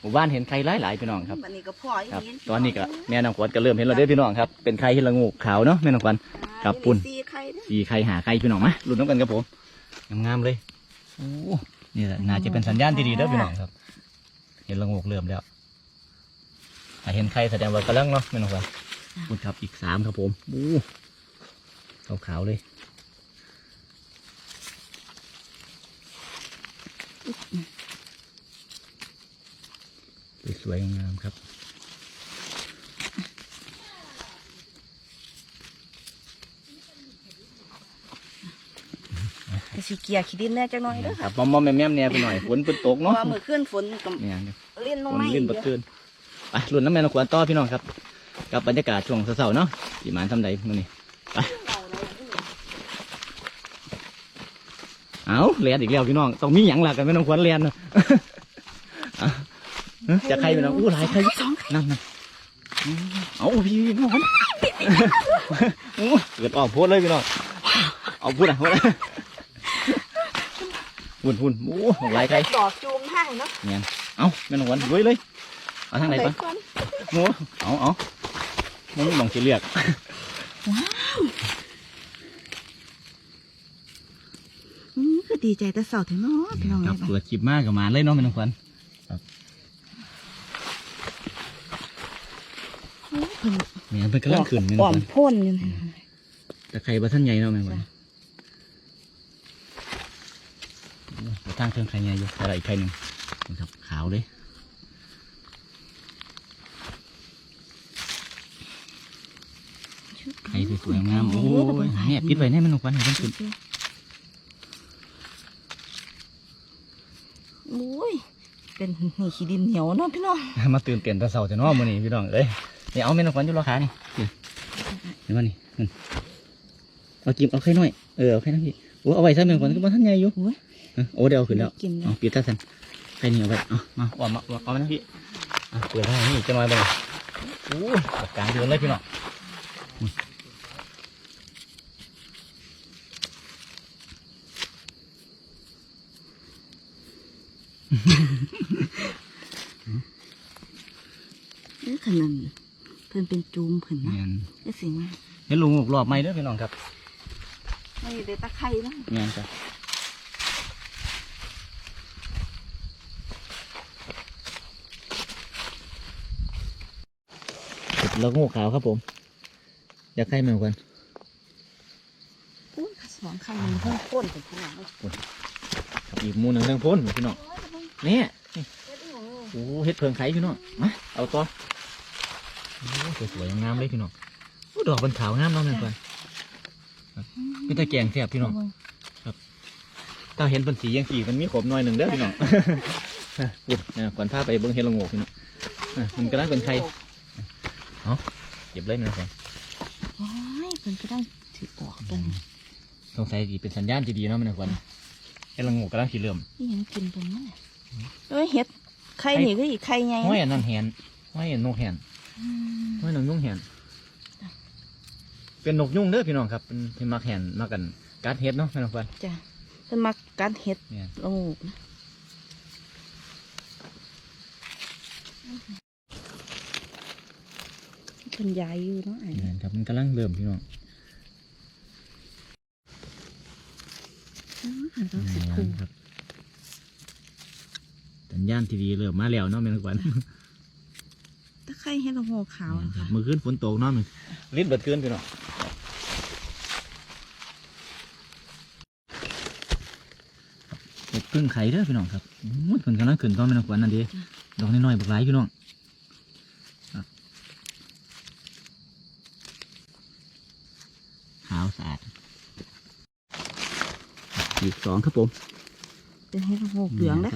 หมู่บ้านเห็นไข่หลายหลายๆพี่น้องครับบันนี้ก็พ่ออีครับนี้ตอนนี้ก็แม่น้องขวัญก็เริ่มเห็นแล้วเด้อพี่น้องครับ เป็นไข่เห็ดละงูขาวเนาะแม่น้องขวัญครับปุ่นซีไข่เด้อสีไข่หาไข่พี่น้องมาลุ้นน้ำกันครับผมงามๆเลยโอ้นี่แหละน่าจะเป็นสัญญาณที่ดีเด้อพี่น้องครับ เห็นละงูเริ่มแล้วถ้าเห็นไข่แสดงว่ากำลังเนาะแม่น้องขวัญพูดครับอีกสามครับผมโอ้ขาวๆเลย สวยๆงามๆครับก็สิเกียร์ขี้ดินแน่จังหน่อยเด้อคค่ะรับมอมๆแม่มๆเนี่ยไปหน่อยฝนเพิ่นตกเพราะเนาะว่ามื้อคืนฝนก็เนี่ย เล่นลฝงนมาลื่นอีกบัดเด้คือนไปรุ่นน้ำแม่นกวนต่อพี่น้องครับ กับบรรยากาศช่วงเสาร์ๆเนาะสีมานทำใดมื้อนี้ไปเอาเรียนอีกแล้วพี่น้อง ต้องมีหยังหลักกันแม่น้องควรเรียนเนาะอะเอ้อ จะใครพี่น้องอู้หลายใครสองนั่นนั่นอืมเอาพี่พี่น้องโอ้เกิดออกโพดเลยพี่น้องเอาพูดอะพูดอะหุ่นหุ่นโอ้หลายใครดอกจูงห้างเนาะเนี่ยเอาแม่นกวนด้วยเลยเอาทางไหนปะก่อนโอ้เอาเอามันไม่มองสีเลือกอืมคือดีใจแต่เสาร์ถึงเนาะพี่น้องคเลรับยค่ะเปิดจิบมากกับมาเลยเนาะแม่นกวน โอ้เพิ่นเนี่ยเป็นกำลังขึ้นแม่นกอ่อวมนพ่นอยู่นะแต่ใครบ่ท่านใหญ่เนาะแม่นกวนโอ้ทางเทิงใครใหญ่อยู่อะไรอีกใครหนึ่งนะครับขาวเลยใครสวยๆงามโอ้ยเนี่ยปิดไว้แน่แม่นกวนเห็นมันขึ้นโอ้ยเป็นนี่ขี้ดินเหนียวเนาะพี่น้อง มาตื่นเต้นแต่เช้าจะนอนมื้อนี้พี่น้องเอ้ย นี่เอาแม่นกวนอยู่รอขานี่นี่เห็นบ่นี่นั่นเอาจิ้มเอาไข่น้อยเออเอาไข่น้อยพี่โอ้เอาไว้ซะแม่นกวนก็บ่ทันใหญ่อยู่โอ้ยเออโอ้เดี๋ยวเอาขึ้นแล้วกินแล้เอาวปิดตาสันไข่นี่เอาไว้เอามาเอามาเอามานะพี่เอาเปิดให้นี่จะน้อยบ่เนี่ยโอ้ยปากกลางเดือนเลยพี่น้องอุ้ยนี่ขนาดเพิ่นเป็นจูมเพิ่นนะแม่นนี่สิมาเห็นลุงหกรอบใหม่เด้อพี่น้องครับไม่ได้ตะไคร้นะแม่นจ้ะเก็บแล้วงูขาวครับผม อยากไข่เหมือนกันอุ้ยสองไข่มันเพิ่งพ่นเป็นขนาดนี้ครับอีกหมูหนึ่งเรื่องพ้นพี่น้องเนี่ยนี่โอ้เฮ็ดเพิงไข่พี่น้องมาเอาต่อโอ้ สวยๆงามเลยพี่น้องโอ้ดอกเป็นขาวงามเนาะแม่นกันครับเป็นตะแกงแซ่บพี่น้องถ้าเห็นเป็นสียังสีมันมีขมหน่อยหนึ่งเด้อพี่น้องพูดนะก่อนพาไปเบิ้งเฮ็ดละโงกพี่น้องอะมันก็ได้เป็นไข่เก็บเลยแม่นกันว้ายเพิ่นก็ต้องถือออกกันสงสัยดีเป็นสัญญาณที่ดีเนาะแม่นกันเฮ็ดละโงกกำลังสีเริ่มนี่ยังกินเป็นมั้ยเอ้ยเห็ดไข่นี่ก็อีกไข่ไงห้อยอันนั้นแหนห้อยอันนกแหน ห้อยนกยุ่งแหนเป็นนกยุ่งเด้อพี่น้องครับเป็นเป็นมักแหนมักกันการดเฮ็ดเนาะแม่น้องฟันจ้ะเพิ่นมักกัดเห็ดเนี่ยละงูกนะเพิ่นยายอยู่เนาะไอ้เนี่ยครับมันกำลังเริ่มพี่น้องอืมอันต้องสิคูครับสัญญาณที่ดีเริ่มมาแล้วเนาะแม่น้องฟัน ตะไคร้เห็ดละงูขาวอะค่ะเมื่อคืนฝนตกเนาะมันลิ้นเบิดคืนพี่น้องเห็ดพึ่งไข่เด้อพี่น้องครับอุ้ยคนกำลังขึ้นตอนแม่น้องฟันนั่นเดีดอกน้อยๆบักหลายพี่น้องครับขาวสะอาดอีกสองครับผมเป็นเห็ดละงูเหลืองเลย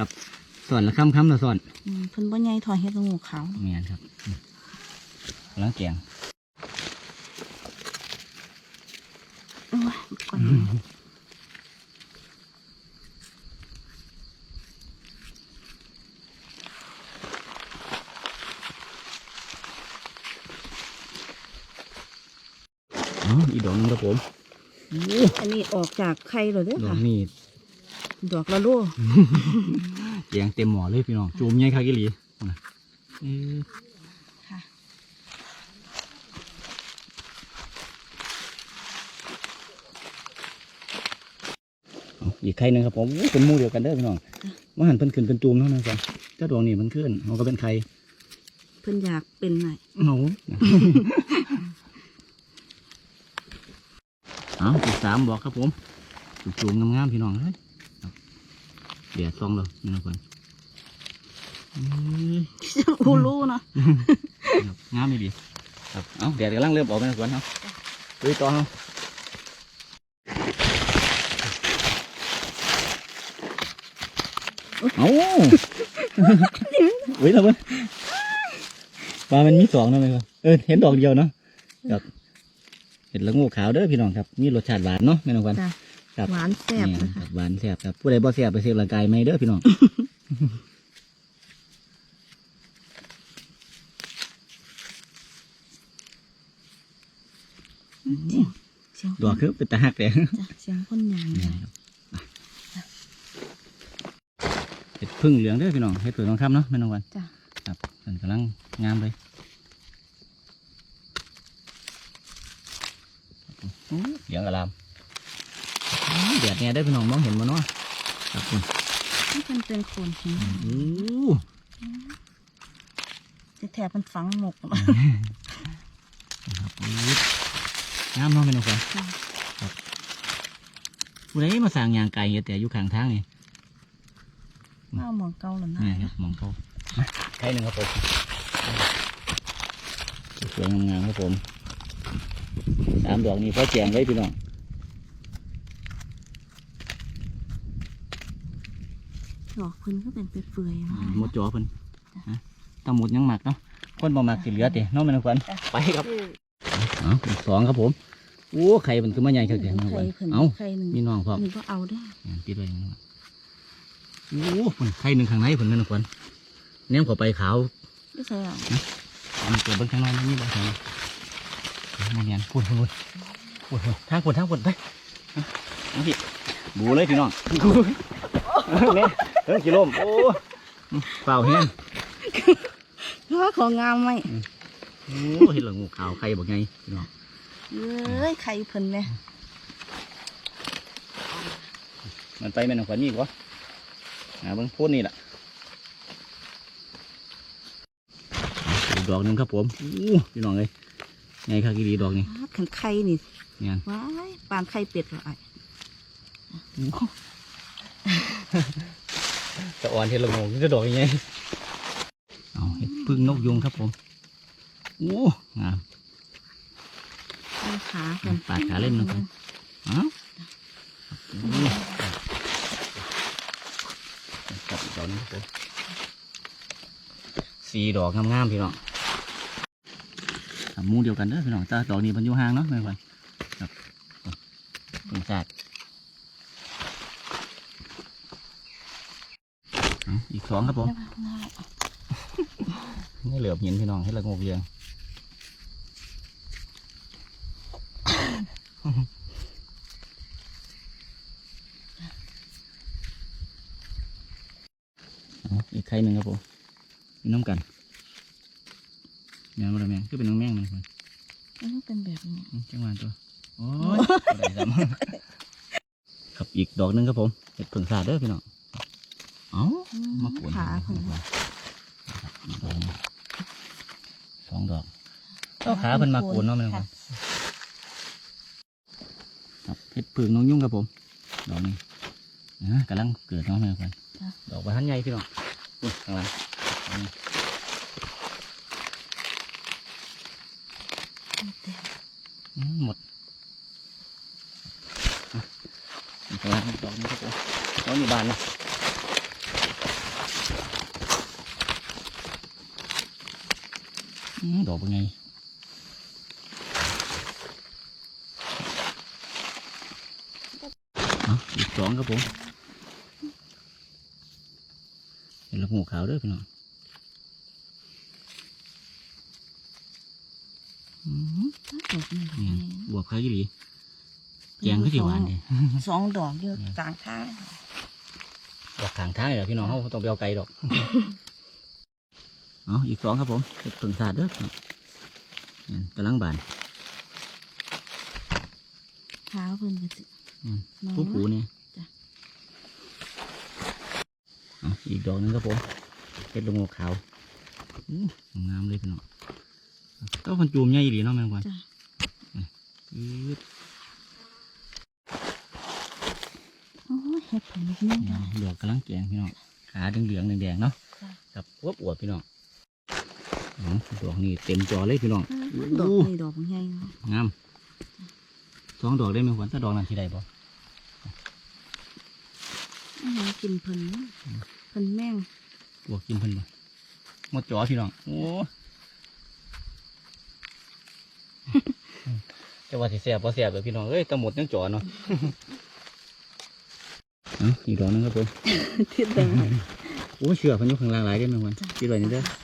รับ ค่ะอืมเพิ่นบ่ใหญ่ถอยเห็ดละงูขาวเมียนครับอืมกำลังแกงโอ้ยก่อนนะอ๋ออีดอกนึงครับผมโอ้อันนี้ออกจากไข่เลยเด้อดอค่ะกนี่ดอกละโลเแกงเต็มหม้อเลยพี่น้องจูมใหญ่คักอีหลีนะเออค่ะเอาอีกไข่หนึงครับผมอู้เป็นหมู่เดียวกันเด้อพี่น้องว่าหันเพิ่นขึ้นเป็นจูมเท่านั้นกันเจ้าดวงนี่มันขึ้นเขาก็เป็นไข่เพิ่นอยากเป็นไหนเอาเอาอีกสามบอกครับผมจูมๆงามๆพี่น้องเลยครับ เดี๋ยวซองเลยนี่นะเพื่อนอื้ออูรู้เนาะครับงามไม่ดีครับเอาเดี๋ยวกำลังเริ่มออกไปนะสวนครับดูต่อครับเอาอุ้ยทำไมปลามันมีสองนะไหมครับเออเห็นดอกเดียวเนาะครับเห็ดละโงูขาวเด้อพี่น้องครับ มีรสชาติหวานเนาะแม่น้องวันจ้ะ ครับ หวานแซ่บเนี่ยนะครัคะบหวานแซ่บครับผู้ใดบ่แซ่บไปเสียร่างกายไม่เด้อพี่น้อง เสียงเสียงดอกคือเป็นตาหักเลยจ้ะเสียงคนยางเนี่ยจ้ะครับเห็ดพึ่งเหลืองเด้อพี่น้องเห็ดเผือกทองคำเนาะแม่น้องวันจ้ะครับมันกำลังงามเลยอู้เหลืองอลามอู้ แดดเนี่ยได้อพี่น้องมองเห็นบ่เนาะครับคุณนี่เพิ่นเป็นคนหินอู้ที่แท้มันฝังหมกครับอู้งามเนาะแม่น้องวันจ้ะผู้ใดมาสร้างยางไก่เฮ็ดแต่อยู่ข้างทางนี่เอาหมองเก่าแล้วนะนี่ครับมองเขาใช่หนึ่งครับผมสวยงามๆครับผมสามดอกนี้พอแจงไว้พี่น้อง ดอกเพิ่นก็เป็นเปื่อยๆมาหมดจอเพิ่นนะตาหมดยังหมักเนาะคนบ่หมักสิเหลือเตะน้องแม่นางขวัญไปครับเอาอีกสองครับผมโอ้ไข่มันคือมาใหญ่ขนาดนี้น้องขไข่วัญเพิ่นเอาไข่หนึ่งมีน้องพร้อมเพิ่นก็เอาได้งานติดไว้น้องขวัญโอ้เพิ่นไข่หนึ่งข้างในเพิ่นแม่นางขวัญแนมเข้าไปขาวไม่ใช่หรอมันเกิดเบิ่งข้างนอกนี่บ่ใช่มาเนียนพูดพูดพูดพูดพูดทางพูดทางพูดไปเอาเอาพี่บูเลยพี่น้องเนี่ย เฮ้ยกิโลมโอ้เปล่าแห้งเพราะว่าของงามไหมโอ้เห็นหลังงูขาวใครบอกไงพี่น้องเอ้ยไข่เพิ่นเลยมันไปแม่นของขวัญนี่บ่หาเบิ่งโพดนี่แหละอีกดอกหนึงครับผมอู้พี่น้องเลยไงครับกี่ดีดอกนี่ขันไข่นี่เนี่ยว้ายปานไข่เป็ดเหรอไอ้ จะอ่อนเห็ดละโงงจะดอกยังไงเอาเห็ดพึ่งนกยุงครับผมโอ้งามเอาขาเพิ่นปาดขาเล่นนะครับเอ้าอู้จับอีกดอกหนึงครับผมสี่ดอกงามๆพี่น้องทำหมูเดียวกันเด้อพี่น้องแตาดอกนี้มันอยู่ห่างเนาะไม่ไหวครับเพิ่งจัด อาอีกสองครับผมนี่เหลือบเห็นพี่น้องให้ละงกเยียงเอาอีกไข่หนึ่งครับผมมีน้ำกันแมงอะไรแมงคือเป็นน้องแมงมันคนมันเป็นแบบนี้จังหวะตัวโอ้ยบ่ได้ซ้ำครับอีกดอกหนึงครับผมเห็ดผึ่งสาดเด้อพี่น้อง เอ้ามากวนขาเพิ่นสองดอกเจ้าขาเพิ่นมากวนเนาะแม่นบ่ครับเพชรผึ่งน้องยุ่งครับผม ดอกนี้นะกำลังเกิดเนาะแม่นบ่ดอกบานใหญ่พี่น้องอุ้ยข้างหลังอันนี้อืมหมดอะอีกข้างหลังดอกนี้ครับผมดอกนี้บานนะ อืม ดอกเป็นไงเอาอีกสองครับผมเห็นลูกงูขาวเด้วยพี่น้องอืมดอกนี่นี่บวบเขายี่หลีแกงก็สิหวานเลยสองดอกเยอะกลางทางดอกขางทางเลยล่ะพี่น้องเขาต้องไปเอาไกลดอก เอาอีกสองครับผมเห็ดเพิ่งสาดเด้อนี่กำลังบานเท้าเพิ่นก็สิอืมน้องผู้ผูเนี่ยจ้ะเอาอีกดอกหนึงครับผมเห็ดลงงกขาวอู้งามเลยพี่น้องก็พันจูมใหญ่ดีเนาะแมงวันจ้ะอืดโอ้ยเฮ็ดเพิ่นนี่ได้ดอกกำลังแกงพี่น้องขาเหลืองๆแดงๆเนาะจ้ะครับอวบอวบพี่น้องอ๋อ ดอกนี่เต็มจอเลยพี่น้องดอกอู้นี่ดอกใหญ่เนาะงามสองดอกได้ไหมขวัญถ้าดอกนั้นที่ใดบ่อาหารกินเพิ่นเนาะเพิ่นแม่งบวกกินเพิ่นบ่หมดจอพี่น้อง โอ้จะว่าสิแสบบ่แสบเลยพี่น้องเอ้ยแตะหมดยังจอเนาะเอาอีกดอกหนึงครับผมทิศแดงโอ้เชือกเพิ่นอยู่ข้างล่างหลายได้ไหมขวัญจ้ะคิดไว้นี่เด้ออะด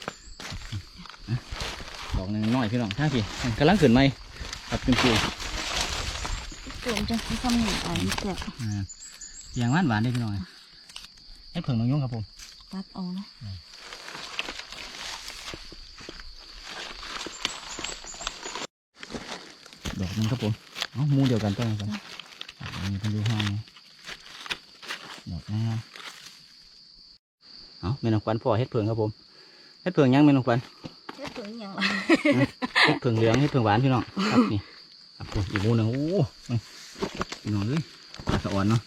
อกหนึงน้อยพี่น้องท่าพี่กำลังขึ้นไหมครับจริงโจมจังสิคำนี้อ่อนแซ่บๆอ่าเสียงหวานหวานๆได้พี่น้องให้เพิ่งน้องยุ่งครับผมตัดเอาเนาะดอกหนึงครับผมเอาหมูเดียวกันต้นกันอันนี้เป็นดูห้องดอกนะเอาแม่นองควันพ่อเฮ็ดเพิงครับผมเฮ็ดเพิงยังแม่นองควัน เฮ็ดเพิ่นหยังล่ะเฮ็ดเพิงเหลืองเฮ็ดเพิงหวานพี่น้องครับนี่ครับผมอีกหมูหนึ่งโอ้ยพี่น้องเอ้ยปลาสะอ่อนเนาะ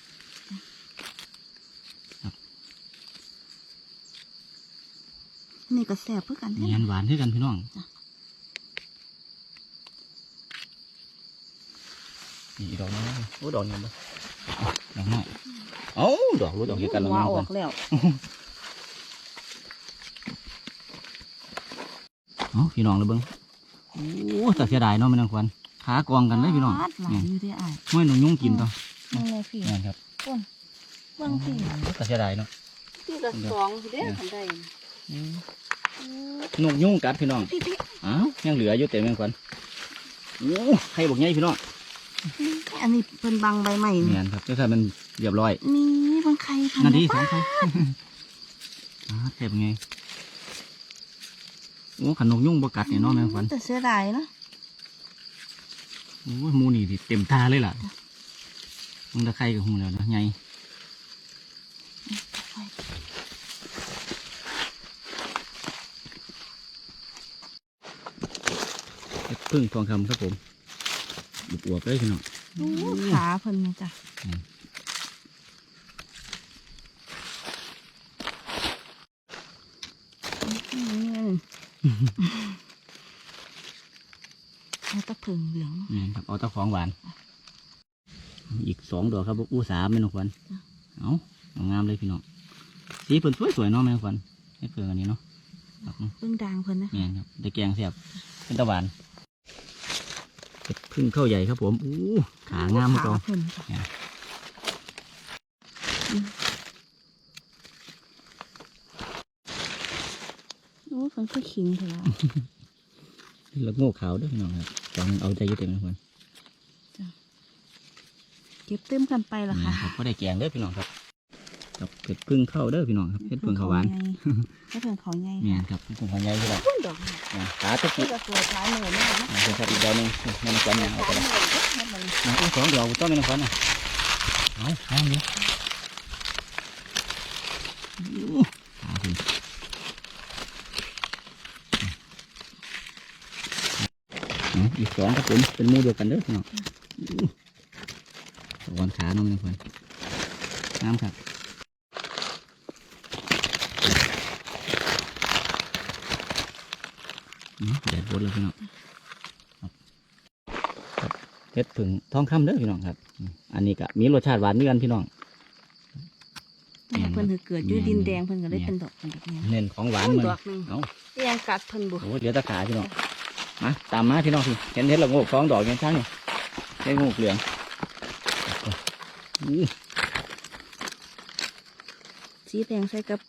นี่ก็แซ่บเพื่อกันมีเด้อันหวานด้วยกันพี่น้องจ้ะนี่อีกดอกนึงโอ้ดอกนึงบ่เอาดอกน้อยเอ้าดอกรู้ดอกเดียวกันแล้วว่าแม่นอองคอวันกแล้ว เอ้าพี่น้องเลยเบิ้งโอ้แต่เสียดายเนาะแม่นองควันขากองกันเลยพี่น้องปาดหลายอยู่เด้ออ้ายห้วยหนุ่มยุ่งกินต่อนี่ไงพี่นี่นครับต้นเบิ่งพี่แต่เสียดายเนาะพี่ละสองสิเด้อคันใดนกยุ่งกัดพี่น้องพี่พี่อ้าวยังเหลืออยู่เต็มแม่นองควันโอ้ใครบอกไงพี่น้องอันนี้เป็นบางใบใหม่เนี่นี่ยครับก็คือมันเรียบร้อยนี่บางใครพันาทีสป้องใครอ่าเต็มไง โอ้ขันนกยุ่งบกัดเนี่ยเนาะแม่นองควันแต่เสียดายเนาะโอ้ยหมูนี่สิเต็มตาเลยล่ะมึงตะไคร่กับหูแล้วนะไงเฮ็ดพึ่งทองคำครับผมอวบๆเลยพี่น้องโอ้ขาเพิ่นนะจ้ะ อืมอืมแล้วตะเพิงเหลืองนี่ครับเอาแตะของหวาน อีกสองดอกครับอู้สามแม่นองควันเอาเอางามเลยพี่น้องสีเพิ่นสวยๆเนาะแม่นองควันให้เพิ่งอันนี้เนาะครับเพิ่งด่างเพิ่นนะนี่ครับได้แกงเสียบเป็นตะหวานเห็ดพึ่งเข้าใหญ่ครับผมอู้ขางามมากขาเลย เพิ่นจ้ะ เนี่ย อื มโอ้เพิ่นก็ขิงเถอะล่ะแล้วโง่ขาวด้วยพี่น้องครับตอนเอาใจอยึดเต็มทุกคนเก็บเต็มกันไปละนี่ค่ะครับก็ได้แกงเด้อพี่น้องครับกับเห็ดพึ่งเข้าเด้อพี่น้องครับเห็ดพึ่งเข้าหวานเฮ็ดเพิ่งเขาใหญ่เนี่ยครับเห็ดพึ่งเข้าใหญ่พี่น้องพุ่นดอกนี่เนี่ยขาตะที่กี้จะสวยท้ายมือแม่นะนี่เป็นครับอีกดอกหนึงนี่มันควันเนี่ยเอาท้าไปยเลยมือเด้อแม่มันนะอุ้ยสองดอกต้องเป็นควันน่ะเอาเอาดิอู้ขาคุณเอาอีก สองครับผมเป็นหมูเดียวกันเด้อพี่น้องอู้สองขาเน้องเป็นควันน้ำครับเนาะแดดบดแล้วพี่น้องครับครับเพชรผึ่งทองคำเด้อพี่น้องครับอืมอันนี้ก็มีรสชาติหวานเหมือนกันพี่น้องแม่เพิ่นเกิดอยู่ดินแดงเพิ่นก็เลยเป็นดอกเป็นดอกนี้เน้นของหวานพุ่นมันดอกหนึงเอาเอียงกัดเพิ่นบุโอ้เหลือแตะขาพี่น้อง มาตามมาพี่น้องพี่เห็นเห็นละโงกสองดอกยังช่างนี่เห็นโงกเหลืองอู้สีแดงใส่กับ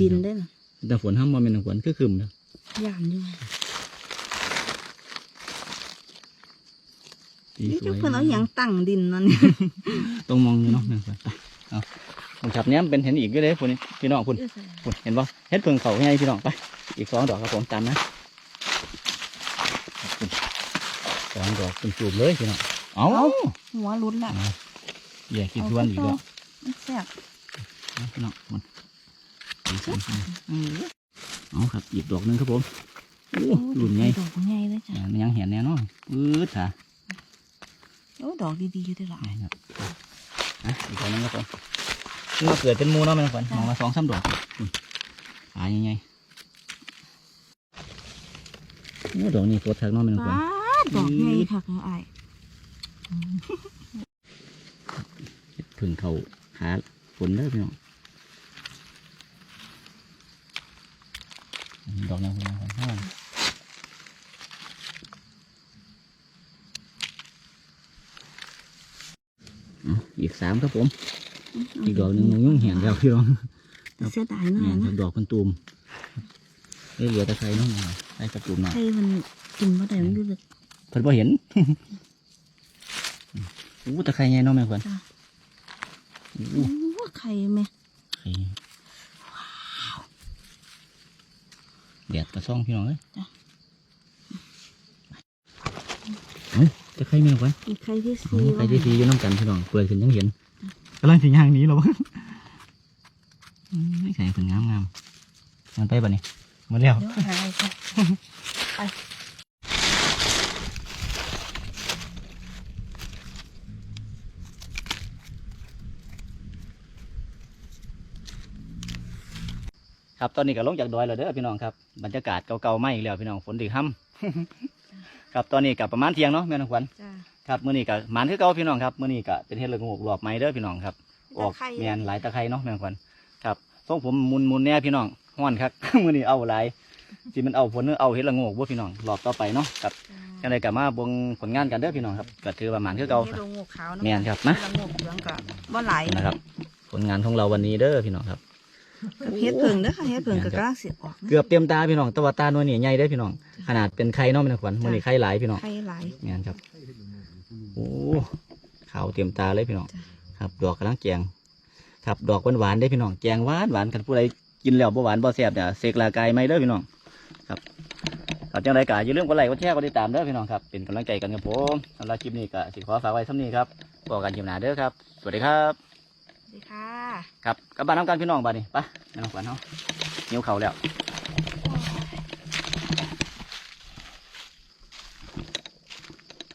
ดินได้น่ะแต่ฝนห้ามมาเป็นฝนคือคืมนะย่านอยู่สีนี่สเจ้าวยเพิ่นเอาหยังตั้งดินนั่นนี่ต้องมองอยู่เนาะแม่นฝนไปเอาผมขับเนี้ยเป็นเห็นอีกก็เลยพุ่นนี่พี่น้องพุ่นเออใส่พุ่นเห็นบ่เฮ็ดเพิ่งเขาให้พี่น้องไป อีกสองดอกครับผมตามนะพุ่น สองดอกเป็นจูบเลยพี่น้องเอาหัวลุ้นละแย่คิดทวนอีกแล้วมันแซ่บเอาพี่น้องมันเอาครับหยิบดอกหนึงครับผมโอ้หลุนไงดอกใหญ่เลยจ้ะมันยังเห็นแน่นอนปื๊ดค่ะโอ้ดอกดีๆอยู่ด้วยล่ะนี่ครับอะอีกดอกหนึงครับผมนี่มาเกิดเป็นหมูเนาะแม่นขวัญมองมาสองสามดอกอืมหายยังไงโอ้ดอกนี้โคตรทักเนาะแม่นขวัญว้า ดอกใหญ่ค่ะคุณไอ้ายเพึ่งเขาหาฝนเด้อพี่น้องดอกนี้คุณแม่ขวัญห้องเอาอีกสามครับผม อีกดอกหนึงยังยุ่งเหียนแล้วพี่น้องเสียดายหน่อเนี่ยยครันะบดอกมันตูมเอ้ยเหลือแต่ไข่เน้องได้กระตูมหน่อยใครมันกินมาได้มันดูเลยเพิ่นพอเห็นอู้ตะไคร้ไงเน้องแม่ขวัญจ้ะอู้โอ้ไข่แม่ไข่แดดกระซ่องพี่น้องเอ้ยเอ้ยตะไคร้แม่ขวัญมีไข่ที่โอ้สี่ไข่ที่สีอยู่น้ำกันพี่น้องเปลือยขึ้นยังเห็นกำลังสิย่างหนี้หรอวะอืมไข่เพิ่นงามงามๆมันไปบ่นี่มาแล้วเดี๋ยวหาย ค่ะครับตอนนี้ก็ลงจากดอยแล้วเด้อพี่น้องครับบรรยากาศเก่าๆไม่อีกแล้วพี่น้องฝนดีค่ำครับตอนนี้กับประมาณเที่ยงเนาะแม่น้องขวัญจ้าครับมื้อนี้ก็หมานคือเก่าพี่น้องครับมื้อนี้ก็เป็นเฮ็ดละโงกรอบไม้เด้อพี่น้องครับออกแมนหลายตะไคร้เนาะแม่น้องขวัญครับทรงผมมุนมุนๆแน่พี่น้องฮ้อนครับมื้อนี้เอาหลายสิมันเอาผลหรือเอาเฮ็ดละโงกบ่พี่น้องรอบต่อไปเนาะครับจังไดก็มาเบิ่งผลงานกันเด้อพี่น้องครับก็ถือว่าหมานคือเก่าฮ็ดละโงกขาวแม่นครับนะเฮ็ดละโงกเหลืองก็บ่หลายนะครับ ผลงานของเราวันนี้เด้อพี่น้องครับ กับเฮ็ดเพิ่งเด้อค่ะเฮ็ดเพิ่งก็กำลังสิออกนะเกือบเต็มตาพี่น้องแตะวันตาหน่วยนี่ใหญ่เด้อพี่น้อง ขนาดเป็นไข่เนาะแม่น้องขวัญมื้อนี้ไข่หลายพี่น้อง ไข่หลาย งานครับโอ้ขาวเตรียมตาเลยพี่น้อง จ้ะ ครับ ดอกกำลังแจงครับดอกหวานๆได้อพี่น้องแจงหวานหวานกันผู้ใดกินแล้วบ่หวานบ่แซ่บเนี่ยเสกลากายไม่เด้อพี่น้อง ครับครับจังไรก็อย่าลืมกดไลค์กดแชร์กดติดตามเด้อพี่น้องครับเป็นกำลังใจกันกับผมสำหรับคลิปนี้ก็สิขอฝากไว้เท่านี้ครับบอกกันคลิปหน้าเด้อครับ สวัสดีครับสวัส ดีค่ะ ครับกลับบ้านน้ำกันพี่น้องบ้านนี้ไปแม่น้องขวัญเนาะนิ้วเข่าแล้ว